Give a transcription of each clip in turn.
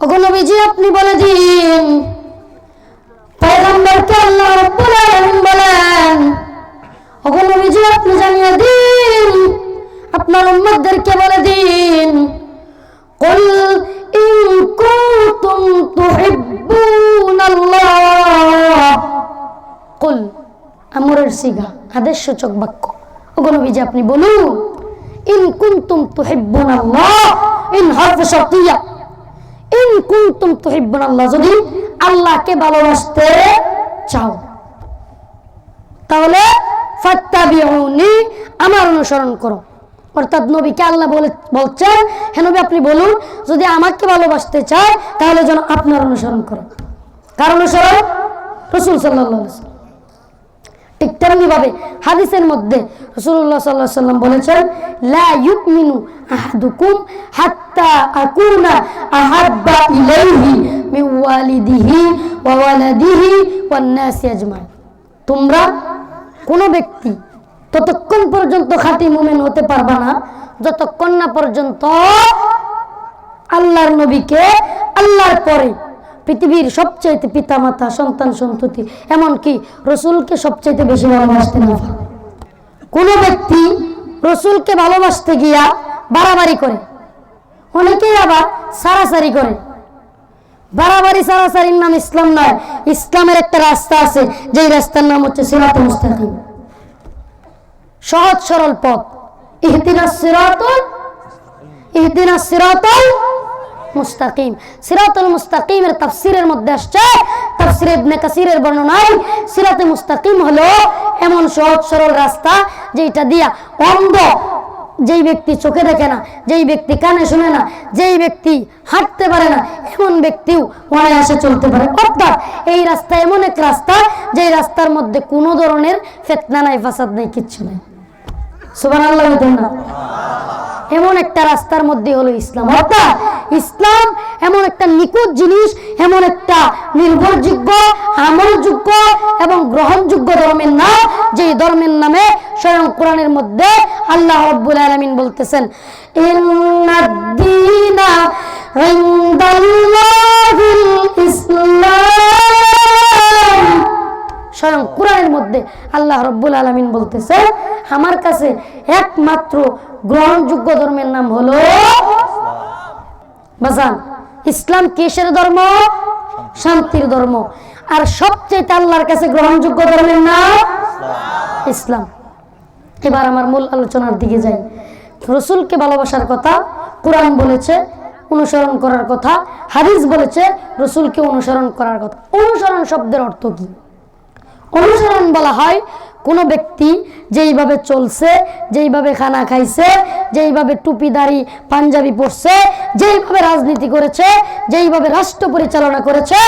ওগো নবীজি আপনি বলে দিন পয়গম্বরকে আল্লাহ রাব্বুল আলামিন বলেন ওগো নবীজি আপনি জানিয়ে দিন আপনার উম্মতদেরকে বলে দিন قل إن كنتم تحبون الله قل আমরের সিগা আদেশ সূচক বাক্য ওগো নবীজি আপনি বলুন ইন কুনতুম তুহিব্বুন আল্লাহ ইন হরফ শারতিয়া আমার অনুসরণ করো। অর্থাৎ নবীকে আল্লাহ বলে বলছেন আপনি বলুন, যদি আমাকে ভালোবাসতে চায় তাহলে যেন আপনার অনুসরণ করো। কার অনুসরণ? রসুল সাল্লাহ ঠিক তেমনি ভাবে হাদিসের মধ্যে রসুল্লাহ সাল্লাহ সাল্লাম বলেছেন, লা হাত্তা মিন ওয়ালিদিহি ওয়া ওয়ালাদিহি ওয়ান নাসি আজমাইন তোমরা কোনো ব্যক্তি ততক্ষণ পর্যন্ত খাঁটি মুমিন হতে পারবা না, যতক্ষণ না পর্যন্ত আল্লাহর নবীকে আল্লাহর পরে পৃথিবীর সবচাইতে পিতামাতা, সন্তান, সন্ততি, এমনকি রসুলকে সবচাইতে বেশি ভালোবাসতে না। কোনো ব্যক্তি রসুলকে ভালোবাসতে গিয়া বাড়াবাড়ি করে অনেকেই আবার সারাসারি করে। বাড়াবাড়ি সারাসারির নাম ইসলাম নয়, ইসলামের একটা রাস্তা আছে, যেই রাস্তার নাম হচ্ছে সিরাত মুস্তাকিম। সহজ সরল পথ। ইহদিনাস সিরাতুল ইহদিনাস সিরাতুল মুস্তাকিম। সিরাতুল মুস্তাকিমের তাফসিরের মধ্যে আসছে, তাফসির ইবনে কাসিরের বর্ণনায় সিরাতে মুস্তাকিম হলো এমন সহজ সরল রাস্তা যেটা দিয়া অন্ধ যেই ব্যক্তি চোখে দেখে না, যেই ব্যক্তি কানে শুনে না, যেই ব্যক্তি হাঁটতে পারে না, এমন ব্যক্তিও অনায়াসে চলতে পারে। অর্থাৎ এই রাস্তা এমন এক রাস্তা, যেই রাস্তার মধ্যে কোনো ধরনের ফেতনা নাই, ফাসাদ নাই, কিচ্ছু নেই। এমন একটা রাস্তার মধ্যে হলো ইসলাম। অর্থাৎ ইসলাম এমন একটা নিখুঁত জিনিস, এমন একটা নির্ভরযোগ্য, আমলযোগ্য এবং গ্রহণযোগ্য ধর্মের নাম, যেই ধর্মের নামে স্বয়ং কোরআনের মধ্যে আল্লাহ রব্বুল আলমিন বলতেছেন স্বয়ং কোরআনের মধ্যে আল্লাহ রব্বুল আলমিন বলতেছে আমার কাছে একমাত্র গ্রহণযোগ্য ধর্মের নাম হলো বাজান, ইসলাম কিসের ধর্ম? শান্তির ধর্ম। আর সবচেয়ে আল্লাহর কাছে গ্রহণযোগ্য ধর্মের নাম ইসলাম। এবার আমার মূল আলোচনার দিকে যাই। রসুলকে ভালোবাসার কথা কোরআন বলেছে, অনুসরণ করার কথা। হাদিস বলেছে, রসুলকে অনুসরণ করার কথা। অনুসরণ শব্দের অর্থ কি? অনুসরণ বলা হয় কোনো ব্যক্তি যেইভাবে চলছে, যেইভাবে খানা খাইছে, যেইভাবে টুপিদারি পাঞ্জাবি পরছে, যেইভাবে রাজনীতি করেছে, যেইভাবে রাষ্ট্র পরিচালনা করেছে,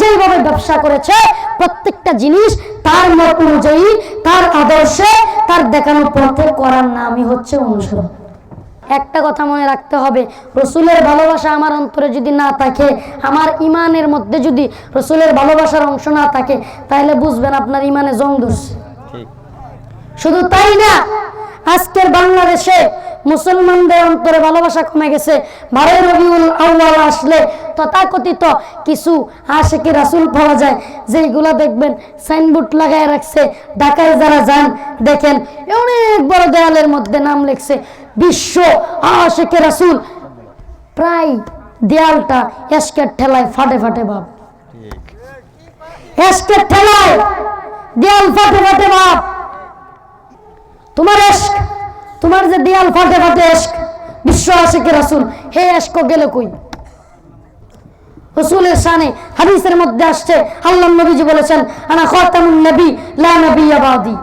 যেইভাবে ব্যবসা করেছে, প্রত্যেকটা জিনিস তার মত অনুযায়ী, তার আদর্শে, তার দেখানো পথে করার নামই হচ্ছে অনুসরণ। একটা কথা মনে রাখতে হবে, রসুলের ভালোবাসা আমার অন্তরে যদি না থাকে, আমার ইমানের মধ্যে যদি রসুলের ভালোবাসার অংশ না থাকে, তাহলে বুঝবেন আপনার ইমানে জং ধরছে। শুধু তাই না আজকের বাংলাদেশে মুসলমানদের অন্তরে ভালোবাসা কমে গেছে। বারোই রবিউল আউ্বাল আসলে তথাকথিত কিছু আশেকে রাসুল পাওয়া যায় যেইগুলা দেখবেন সাইনবোর্ড লাগায় রাখছে ঢাকায় যারা যান দেখেন অনেক বড় দেয়ালের মধ্যে নাম লিখছে বিশ্ব আশেকে রাসুল। প্রায় দেয়ালটা এসকের ঠেলায় ফাটে ফাটে ভাব এসকের ঠেলায় দেয়াল ফাটে ফাটে তোমার এশক, তোমার যে দেয়াল ফাটে ফাটে এশক, বিশ্ব আশেকে রাসুল, হে এশক গেল কই? রসুলের হাদিসের মধ্যে আসছে, আল্লাহ নবীজি বলেছেন, আনা খাতামুন নবী, লা নবিয়্যা বাদি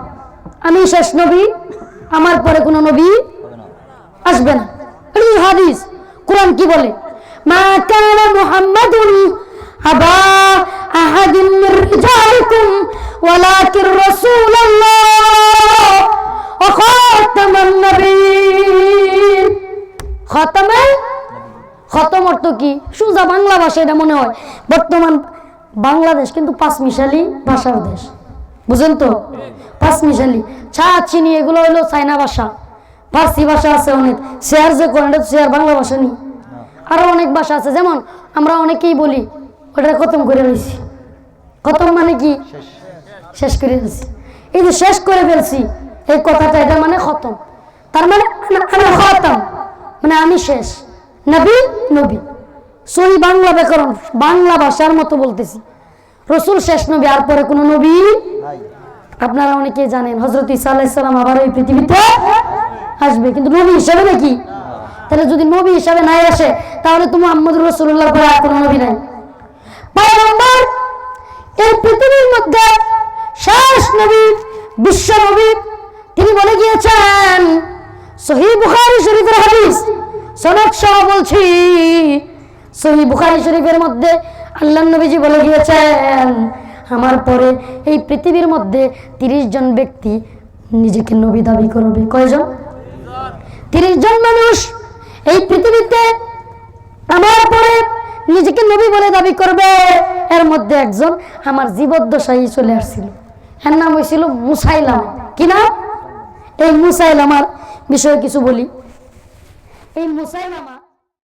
আমি শেষ নবী, আমার পরে কোনো নবী আসবে না। এই হাদিস, কোরআন কি বলে? মা কানা মুহাম্মাদুন আবা আহাদিন মির রিজালিকুম ওয়ালাকিন রাসূলুল্লাহ। খাতামে? অর্থ কি? সোজা বাংলা ভাষা এটা মনে হয়। বর্তমান বাংলাদেশ কিন্তু পাঁচ মিশালি ভাষার দেশ। বুঝেন তো? পাঁচ মিশালি ছা চিনি, এগুলো হলো চাইনা ভাষা। ফার্সি ভাষা আছে অনেক। শেয়ার যে করেন শেয়ার বাংলা ভাষা নেই। আরও অনেক ভাষা আছে। যেমন আমরা অনেকেই বলি ওটা খতম করে রয়েছি খতম মানে কি? শেষ করে ফেলছি। এই যে শেষ করে ফেলছি এই কথাটা এটা মানে খতম। তার মানে আনা- আনা খতম। মানে আমি শেষ। নবী নবী। সহি বাংলা ব্যাকরণ বাংলা ভাষার মতো বলতেছি। রসুল শেষ নবী আর পরে কোনো নবী আপনারা অনেকে জানেন হজরত ইসা আলাইসালাম আবার এই পৃথিবীতে আসবে। কিন্তু নবী হিসাবে নাকি? তাহলে যদি নবী হিসাবে নাই আসে তাহলে তো মোহাম্মদ রসুল্লাহ পরে আর কোনো নবী নাই। পয়গম্বর এই পৃথিবীর মধ্যে শেষ নবী বিশ্ব নবী তিনি বলে গিয়েছেন, সহি বুখারী শরীফের হাদিস, সনদ সহ বলছি, সহি বুখারী শরীফের মধ্যে আল্লাহ নবীজি বলে গিয়েছেন, আমার পরে এই পৃথিবীর মধ্যে তিরিশ জন ব্যক্তি নিজেকে নবী দাবি করবে। কয়জন? তিরিশ জন মানুষ এই পৃথিবীতে আমার পরে নিজেকে নবী বলে দাবি করবে। এর মধ্যে একজন আমার জীবদ্দশাই চলে আসছিল। এর নাম হয়েছিল মুসাইলাম। কি নাম? এই মুসাইলামার বিষয়ে কিছু বলি। এই মুসাইলামা